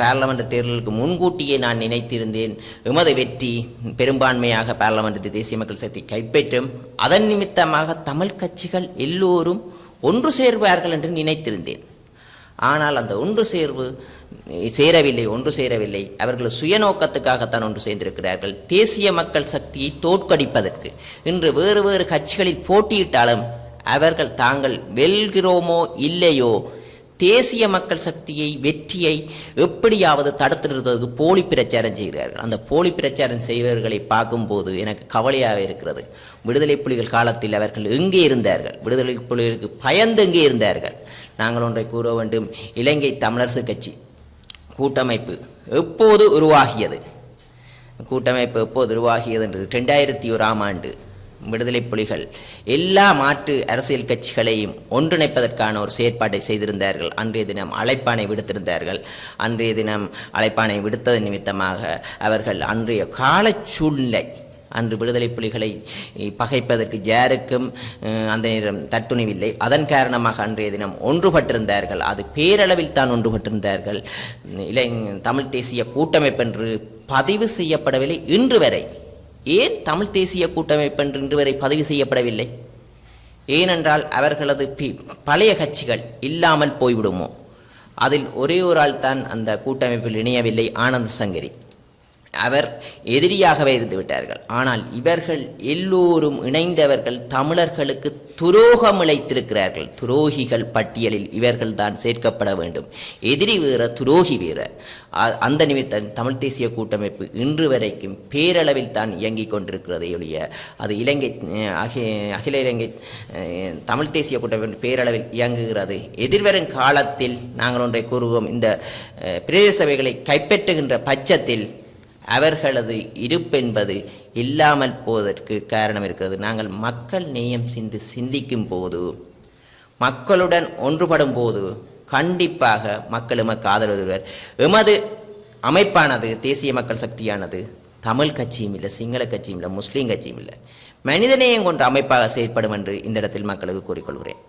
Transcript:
Parliament தேர்தலுக்கு முன்கூட்டியே நான் நினைத்திருந்தேன் எமது வெற்றி பெரும்பான்மையாக பார்லமெண்ட் தேசிய மக்கள் சக்தி கைப்பற்றும். அதன் நிமித்தமாக தமிழ் கட்சிகள் எல்லோரும் ஒன்று சேர்வார்கள் என்று நினைத்திருந்தேன். ஆனால் அந்த ஒன்று சேர்வு சேரவில்லை ஒன்று சேரவில்லை. அவர்கள் சுயநோக்கத்துக்காகத்தான் ஒன்று சேர்ந்திருக்கிறார்கள். தேசிய மக்கள் சக்தியை தோற்கடிப்பதற்கு. இன்று வேறு வேறு கட்சிகளில் போட்டியிட்டாலும் அவர்கள் தாங்கள் வெல்கிறோமோ இல்லையோ தேசிய மக்கள் சக்தியை வெற்றியை எப்படியாவது தடுத்து நிறுத்துவதற்கு போலி பிரச்சாரம் செய்கிறார்கள் அந்த போலி பிரச்சாரம் செய்வர்களை பார்க்கும்போது எனக்கு கவலையாக இருக்கிறது. விடுதலை புலிகள் காலத்தில் அவர்கள் எங்கே இருந்தார்கள்? விடுதலை புலிகளுக்கு பயந்து எங்கே இருந்தார்கள்? நாங்கள் ஒன்றை கூற வேண்டும். இலங்கை தமிழரசு கட்சி கூட்டமைப்பு எப்போது உருவாகியது? கூட்டமைப்பு எப்போது உருவாகியது? என்று ரெண்டாயிரத்தி ஓராம் ஆண்டு. விடுதலை புலிகள். எல்லா மாற்று அரசியல் கட்சிகளையும் ஒன்றிணைப்பதற்கான ஒரு செயற்பாட்டை செய்திருந்தார்கள். அன்றைய தினம் அழைப்பானை விடுத்திருந்தார்கள். அன்றைய தினம் அழைப்பானை விடுத்தது நிமித்தமாக அவர்கள் அன்றைய கால சூழ்நிலை அன்று விடுதலை புலிகளை பகைப்பதற்கு ஜாருக்கும் அந்த நேரம் தட்டுணிவில்லை. அதன் காரணமாக அன்றைய தினம் ஒன்றுபட்டிருந்தார்கள். அது பேரளவில் தான் ஒன்றுபட்டிருந்தார்கள். இலை தமிழ் தேசிய கூட்டமைப்பு என்று பதிவு செய்யப்படவில்லை. இன்று வரை ஏன் தமிழ் தேசிய கூட்டமைப்பு என்று இன்று வரை பதிவு செய்யப்படவில்லை? ஏனென்றால் அவர்களது பி- பழைய கட்சிகள் இல்லாமல் போய்விடுமோ? அதில் ஒரே ஒரு ஆள் தான் அந்த கூட்டமைப்பில் இணையவில்லை ஆனந்த் சங்கரி. அவர் எதிரியாகவே இருந்து விட்டார்கள் ஆனால் இவர்கள் எல்லோரும் இணைந்தவர்கள் தமிழர்களுக்கு துரோகம் இழைத்திருக்கிறார்கள். துரோகிகள் பட்டியலில் இவர்கள் தான் சேர்க்கப்பட வேண்டும். எதிரி வீரர் துரோகி வீரர் அ- அந்த நிமித்தம் தமிழ் தேசிய கூட்டமைப்பு இன்று வரைக்கும் பேரளவில் தான் இயங்கிக் கொண்டிருக்கிறதே ஒழிய அது இலங்கை அகில இலங்கை தமிழ் தேசிய கூட்டமைப்பு பேரளவில் இயங்குகிறது. எதிர்வரும் காலத்தில் நாங்கள் ஒன்றை கூறுவோம். இந்த பிரதேச சபைகளை கைப்பற்றுகின்ற பட்சத்தில் அவர்களது இருப்பென்பது இல்லாமல் போவதற்கு காரணம் இருக்கிறது. நாங்கள் மக்கள் நேயம் சிந்து சிந்திக்கும் போது மக்களுடன் ஒன்றுபடும் போது கண்டிப்பாக மக்கள் எமக்கு ஆதரவுவர் எமது அமைப்பானது தேசிய மக்கள் சக்தியானது தமிழ் கட்சியும் இல்லை சிங்கள கட்சியும் இல்லை முஸ்லீம் கட்சியும் இல்லை. மனிதநேயம் கொண்ட அமைப்பாக செயற்படும் என்று இந்த இடத்தில் மக்களுக்கு கூறிக்கொள்கிறேன்.